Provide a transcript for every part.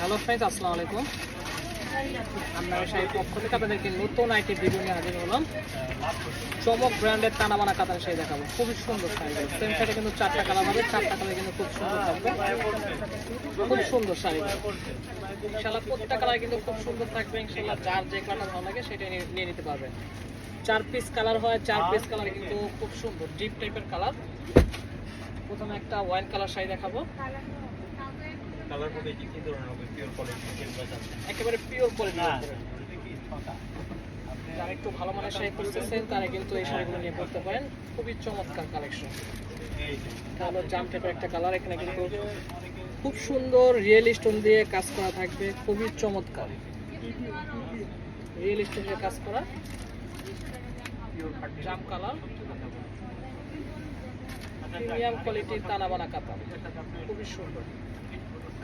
Hello friends আসসালামু আলাইকুম। আমরা সেই পক্ষ থেকে আপনাদেরকে নতুন আইটি ভিডিও নিয়ে হাজির হলাম। চমক ব্র্যান্ডের টানাবানা কাতার সেই দেখাবো। খুবই সুন্দর শাড়ি। সেম শাড়ি কিন্তু চারটা কালার হবে, চারটা কালার কিন্তু খুব সুন্দর থাকবে। খুব সুন্দর শাড়ি। ইনশাল্লাহ প্রত্যেকটা কালার কিন্তু খুব সুন্দর থাকবে। ইনশাল্লাহ যার যে কালার ভালো লাগে সেটা নিয়ে নিয়ে নিতে পারবেন চার পিস কালার হয়, চার পিস কালার কিন্তু খুব সুন্দর ডিপ টাইপের কালার প্রথমে একটা ওয়াইন কালার শাড়ি দেখাবো। কালার হবে কি কি ধরনের হবে? পিওর কোয়ালিটি কিংবা একেবারে পিওর কোয়ালিটি হ্যাঁ। উপরে যারা একটু ভালো মানের শাড়ি খুঁজতেছেন তারা কিন্তু এই শাড়িগুলো নিয়ে পড়তে পারেন। খুবই চমৎকার কালেকশন এই যে। এটা হলো জাম টাইপের একটা কালার এখানে কিন্তু খুব সুন্দর রিয়েল স্টোন দিয়ে কাজ করা থাকবে। খুবই চমৎকার। রিয়েল স্টোন দিয়ে কাজ করা। জাম কালার প্রিমিয়াম কোয়ালিটির টানা বানা কাতার। খুবই সুন্দর।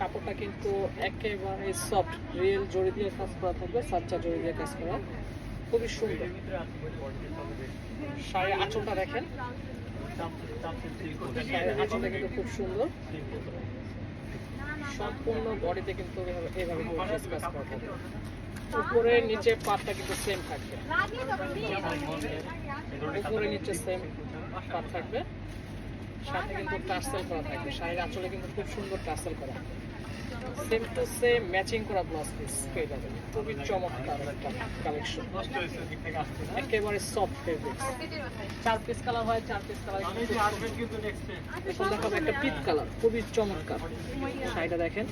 কাপড়টা কিন্তু একেবারে সফট রিয়েল জড়ি দিয়ে কাজ করা থাকবে সাচ্চা জড়ি দিয়ে কাজ করা। খুবই সুন্দর। শাড়ির আঁচলটা দেখেন। আঁচলটা কিন্তু খুব সুন্দর। সম্পূর্ণ বডিতে কিন্তু এভাবে কাজ করা থাকবে। উপরে, নিচে পাটটা কিন্তু সেম থাকবে। উপরে, নিচে সেম পাট থাকবে। সাথে কিন্তু টার্সেল করা থাকবে। শাড়ির আঁচলে কিন্তু খুব সুন্দর টার্সেল করা। সেম টু সেম ম্যাচিং করা ব্লাউজ পিস পেয়ে যাবেন। খুবই চমৎকার একটা কালেকশন একেবারে সফট ফেব্রিক্স চার পিস কালার হয়, চার পিস কালার এখন দেখাবো একটা পিট কালার খুবই চমৎকার। শাড়িটা দেখেন।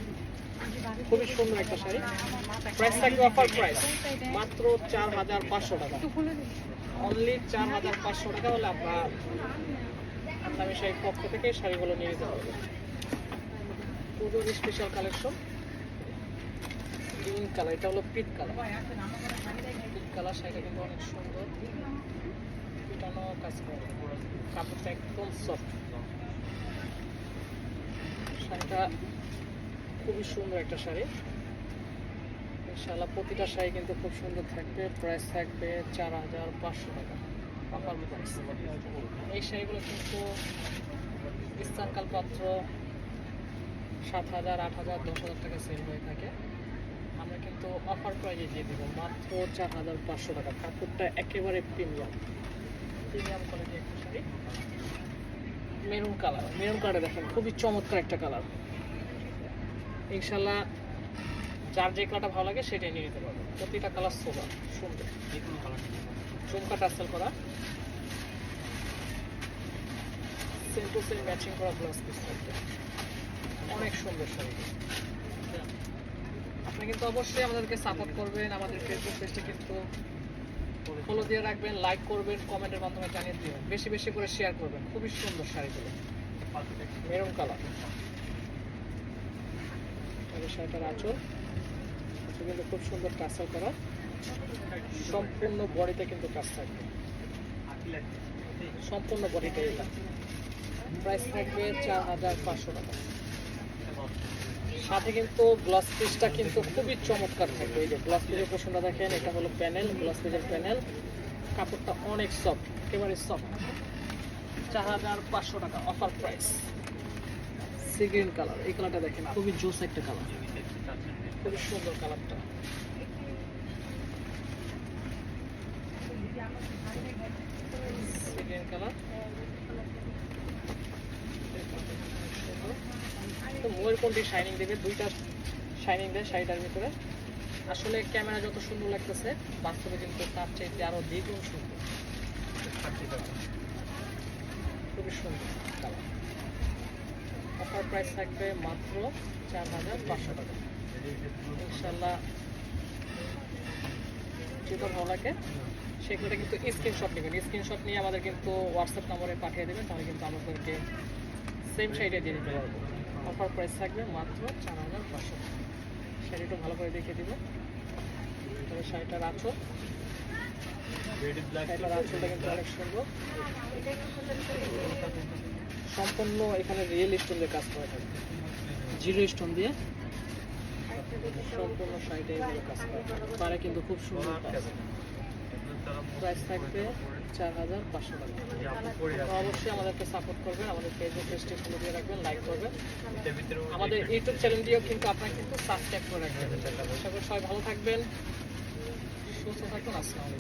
খুবই সুন্দর একটা শাড়ি। প্রাইস থাকবে অফার প্রাইস মাত্র চার হাজার পাঁচশো টাকা। অনলি চার হাজার পাঁচশো টাকা হলে আমরা আমি সেই পক্ষ থেকে শাড়িগুলো নিয়ে নিতে পারব। পুজোর স্পেশাল কালেকশন গ্রিন কালার এটা হলো পিট কালার পিট কালার শাড়িটা কিন্তু অনেক সুন্দর। পিটানো কাজ করে। কাপড়টা একদম সফট শাড়িটা খুবই সুন্দর একটা শাড়ি। ইনশাআল্লাহ প্রতিটা শাড়ি কিন্তু খুব সুন্দর থাকবে। প্রাইস থাকবে চার হাজার পাঁচশো টাকা। অফার প্রাইস এই শাড়িগুলো কিন্তু ইস্তানকাল পাত্র সাত হাজার, আট হাজার, দশ হাজার টাকা সেল হয়ে থাকে। আমরা কিন্তু অফার প্রাইজে দিয়ে দেবো মাত্র চার হাজার পাঁচশো টাকা। কাপড়টা একেবারে প্রিমিয়াম প্রিমিয়াম কোয়ালিটি একটা শাড়ি। মেরুন কালার মেরুন কালারটা দেখেন, খুবই চমৎকার একটা কালার ইনশাল্লাহ যার যে কালারটা ভালো লাগে সেটাই নিয়ে নিতে পারব। প্রতিটা কালার সোবার সুন্দর। চুমকা টাসেল করা। সেম টু সেম ম্যাচিং করা ব্লাউজ পিস থাকবে। অনেক সুন্দর শাড়ি। আপনি কিন্তু অবশ্যই আমাদেরকে সাপোর্ট করবেন, আমাদের ফেসবুক পেজটা কিন্তু ফলো দিয়ে রাখবেন লাইক করবেন কমেন্টের মাধ্যমে জানিয়ে দিবেন। বেশি বেশি করে শেয়ার করবেন। খুবই সুন্দর শাড়িগুলো। Maroon colour. শাড়িটার আঁচল। কিন্তু খুব সুন্দর টাসেল করা। সম্পূর্ণ বডিতে কিন্তু কাজ থাকবে। সম্পূর্ণ বডিতে এটা। প্রাইস থাকবে চার হাজার পাঁচশো টাকা। সাথে কিন্তু গ্লাস পিসটা কিন্তু খুবই চমৎকার থাকবে। এই যে গ্লাস পিসের পোষণটা দেখেন, এটা হলো প্যানেল গ্লাস পিসের প্যানেল কাপড়টা অনেক সফট একেবারে সফট চার হাজার পাঁচশো টাকা offer price sea green colour এই কালারটা দেখেন, খুবই জোস একটা কালার খুবই সুন্দর কালারটা সি গ্রিন কালার তো ময়ের কোনটি শাইনিং দেবে? দুইটা শাইনিং দেয় শাড়িটার ভিতরে। আসলে ক্যামেরা যত সুন্দর লাগতেছে, বাস্তবে কিন্তু তার চাইতে আরও দ্বিগুণ সুন্দর। খুবই সুন্দর অফার প্রাইস থাকবে মাত্র চার হাজার পাঁচশো টাকা। ইনশাল্লাহ যেটা ভালো লাগে সেগুলো কিন্তু স্ক্রিনশট নেবেন। স্ক্রিনশট নিয়ে আমাদের কিন্তু হোয়াটসঅ্যাপ নম্বরে পাঠিয়ে দেবেন তাহলে কিন্তু আমাদেরকে সেম সাইডে দিয়ে দিতে পারব। অফার প্রাইস থাকবে মাত্র চার হাজার পাঁচশো শাড়িটা ভালো করে দেখিয়ে দিব। তবে শাড়িটার আঁচল। শাড়িটার আঁচলটা কিন্তু অনেক সুন্দর। সম্পূর্ণ এখানে রিয়েল স্টোন দিয়ে কাজ করা থাকবে জিরো স্টোন দিয়ে সম্পূর্ণ শাড়িটা কাজ করা। তারা কিন্তু খুব সুন্দর কাজ। প্রাইস থাকবে চার হাজার পাঁচশো টাকা। অবশ্যই আমাদেরকে সাপোর্ট করবেন, আমাদের ফেসবুক পেজটি ফলো দিয়ে রাখবেন লাইক করবেন। আমাদের ইউটিউব চ্যানেলটিও কিন্তু আপনারা কিন্তু সাবস্ক্রাইব করে রাখবেন। আশা করি সবাই ভালো থাকবেন, সুস্থ থাকবেন আসসালামু